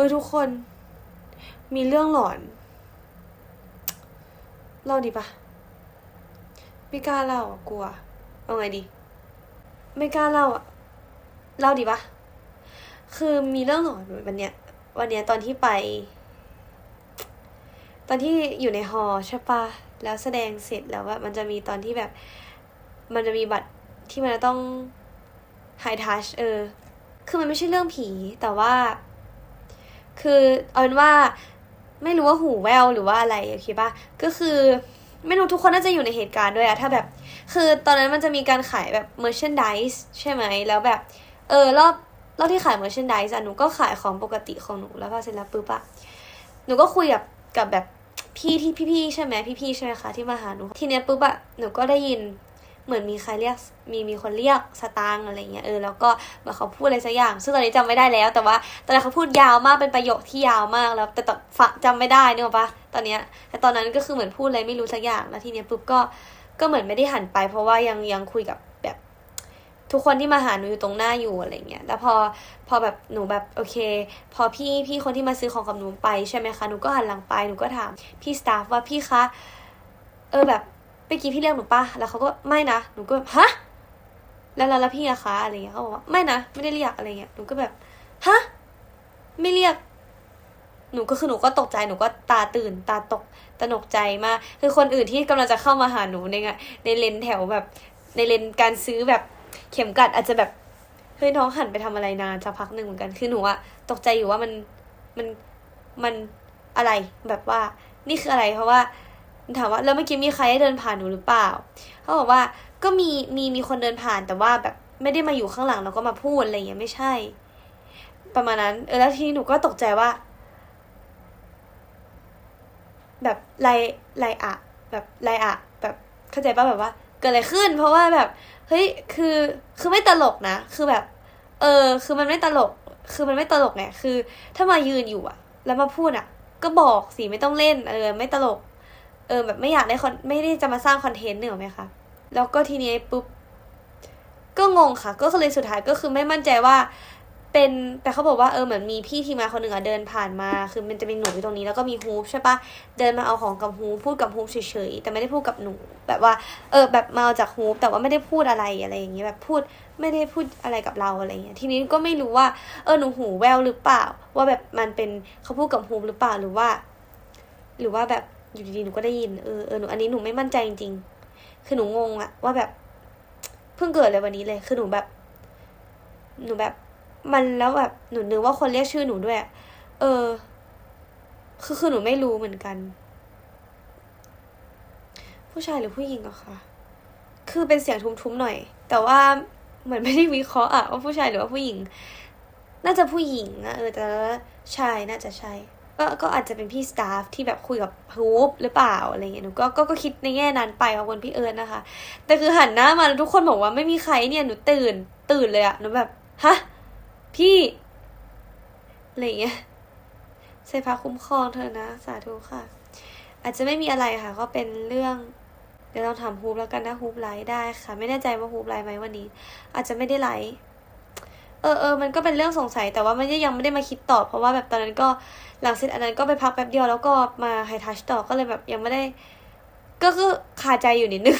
ฮ้ยทุกคน มีเรื่องหลอนเล่าดีปะไม่กล้าเล่าอะกลัว เอาไงดี ไม่กล้าเล่าอะเล่าดีปะคือมีเรื่องหลอนวันเนี้ย วันเนี้ยตอนที่ไป ตอนที่อยู่ในฮอใช่ปะแล้วแสดงเสร็จแล้วว่ามันจะมีตอนที่แบบ มันจะมีบัตรที่มันจะต้องไฮทัชเออ คือมันไม่ใช่เรื่องผี แต่ว่า คือเอาเป็นว่าไม่รู้ว่าหูแววหรือว่าอะไรโอเคปะก็คือไม่รู้ทุกคนน่าจะอยู่ในเหตุการณ์ด้วยอะถ้าแบบ คือตอนนั้นมันจะมีการขายแบบ merchandise ใช่ไหม แล้วแบบ เออรอบรอบที่ขาย merchandise อะหนูก็ขายของปกติของหนูแล้วพอเสร็จแล้วปุ๊บอะหนูก็คุยกับกับแบบพี่ที่พี่ๆใช่ไหมพี่ๆใช่ไหมคะที่มาหาหนูทีเนี้ยปุ๊บอะหนูก็ได้ยิน เหมือนมีใครเรียกมีมีคนเรียกสตางอะไรเงี้ยเออแล้วก็เหมือนเขาพูดอะไรสักอย่าง ซึ่งตอนนี้จำไม่ได้แล้ว แต่ว่าตอนนั้นเขาพูดยาวมากเป็นประโยคที่ยาวมากแล้ว แต่ตอนฝักจำไม่ได้นึกออกปะตอนเนี้ยแต่ตอนนั้นก็คือเหมือนพูดอะไรไม่รู้สักอย่างแล้วทีเนี้ยปุ๊บก็ก็เหมือนไม่ได้หันไป เพราะว่ายังยังคุยกับแบบ ทุกคนที่มาหาหนูอยู่ตรงหน้าอยู่อะไรเงี้ยแล้วพอพอแบบหนูแบบโอเค พอพี่พี่คนที่มาซื้อของกับหนูไปใช่ไหมคะหนูก็หันหลังไปหนูก็ถามพี่สตาฟว่าพี่คะเออแบบ เมื่อกี้พี่เรียกหนูปะแล้วเขาก็ไม่นะ หนูก็ฮะแล้วแล้วแล้วพี่อะคะอะไรเงี้ยเขาบอกว่าไม่นะ ไม่ได้เรียกอะไรเงี้ย หนูก็แบบฮะ ไม่เรียก หนูก็คือหนูก็ตกใจ หนูก็ตาตื่น ตาตกตระหนกใจมาก คือคนอื่นที่กำลังจะเข้ามาหาหนูในงในเลนแถวแบบ ในเลนการซื้อแบบเข็มกัดอาจจะแบบเฮ้ยน้องหันไปทำอะไรนานสักพักหนึ่งเหมือนกันคือหนูอะตกใจอยู่ว่ามันมันมันอะไรแบบว่า นี่คืออะไรเพราะว่า ถามว่าแล้วเมื่อกี้มีใครได้เดินผ่านหนูหรือเปล่า เขาบอกว่าก็มีมีมีคนเดินผ่านแต่ว่าแบบไม่ได้มาอยู่ข้างหลังแล้วก็มาพูดอะไรอย่างเงี้ยไม่ใช่ ประมาณนั้น เออแล้วทีนี้หนูก็ตกใจว่า แบบไรไรอะ แบบไรอะ แบบเข้าใจป่ะแบบว่า เกิดอะไรขึ้น เพราะว่าแบบเฮ้ยคือคือไม่ตลกนะคือแบบ เออ คือมันไม่ตลก คือมันไม่ตลกไงคือ ถ้ามายืนอยู่อะแล้วมาพูดอะก็บอกสิไม่ต้องเล่นเออไม่ตลก เออแบบไม่อยากได้คอนไม่ได้จะมาสร้างคอนเทนต์หนึ่งไหมคะแล้วก็ทีนี้ปุ๊บก็งงค่ะ ก็เลยสุดท้ายก็คือไม่มั่นใจว่า เป็นแต่เขาบอกว่าเออเหมือนมีพี่ทีมาคนหนึ่งอะเดินผ่านมา คือมันจะมีหนูอยู่ตรงนี้แล้วก็มีฮูปใช่ปะเดินมาเอาของกับฮูปพูดกับฮูปเฉยๆแต่ไม่ได้พูดกับหนู แบบว่า เออ แบบมาเอาจากฮูปแต่ว่าไม่ได้พูดอะไรอะไรอย่างเงี้ยแบบพูดไม่ได้พูดอะไรกับเราอะไรเงี้ยทีนี้ก็ไม่รู้ว่าเออหนูหูแววหรือเปล่า ว่าแบบมันเป็นเขาพูดกับฮูปหรือเปล่าหรือว่า หรือว่าแบบ อยู่ดีๆหนูก็ได้ยินเออเออหนูอันนี้หนูไม่มั่นใจจริงๆ คือหนูงงอะว่าแบบเพิ่งเกิดเลยวันนี้เลย คือหนูแบบ หนูแบบ มันแล้วแบบหนูนึกว่าคนเรียกชื่อหนูด้วยอะเออ คือคือหนูไม่รู้เหมือนกัน ผู้ชายหรือผู้หญิงอะคะคือเป็นเสียงทุ้มๆหน่อย แต่ว่าเหมือนไม่ได้วิเคราะห์อะว่าผู้ชายหรือว่าผู้หญิง น่าจะผู้หญิงอะเออแต่ว่าใช่น่าจะใช่ ก็ก็อาจจะเป็นพี่สตาฟที่แบบคุยกับฮูปหรือเปล่าอะไรเงี้ยหนูก็ก็ก็คิดในแง่นั้นไปขอบคุณพี่เอิญนะคะ แต่คือหันหน้ามาแล้วทุกคนบอกว่าไม่มีใครเนี่ยหนูตื่นตื่นเลยอะหนูแบบฮะพี่อะไรเงี้ยใส่พระคุ้มครองเธอนะ สาธุค่ะ อาจจะไม่มีอะไรค่ะ ก็เป็นเรื่อง เดี๋ยวเราทำฮูปแล้วกันนะฮูปไลฟ์ได้ค่ะ ไม่แน่ใจว่าฮูปไลฟ์ไหมวันนี้ อาจจะไม่ได้ไลฟ์ เออเออมันก็เป็นเรื่องสงสัยแต่ว่ามันยังไม่ได้มาคิดต่อ เพราะว่าแบบตอนนั้นก็หลังเสร็จอันนั้นก็ไปพักแป๊บเดียวแล้วก็มาไฮทัชต่อก็เลยแบบยังไม่ได้ ก็คือคาใจอยู่นิดนึง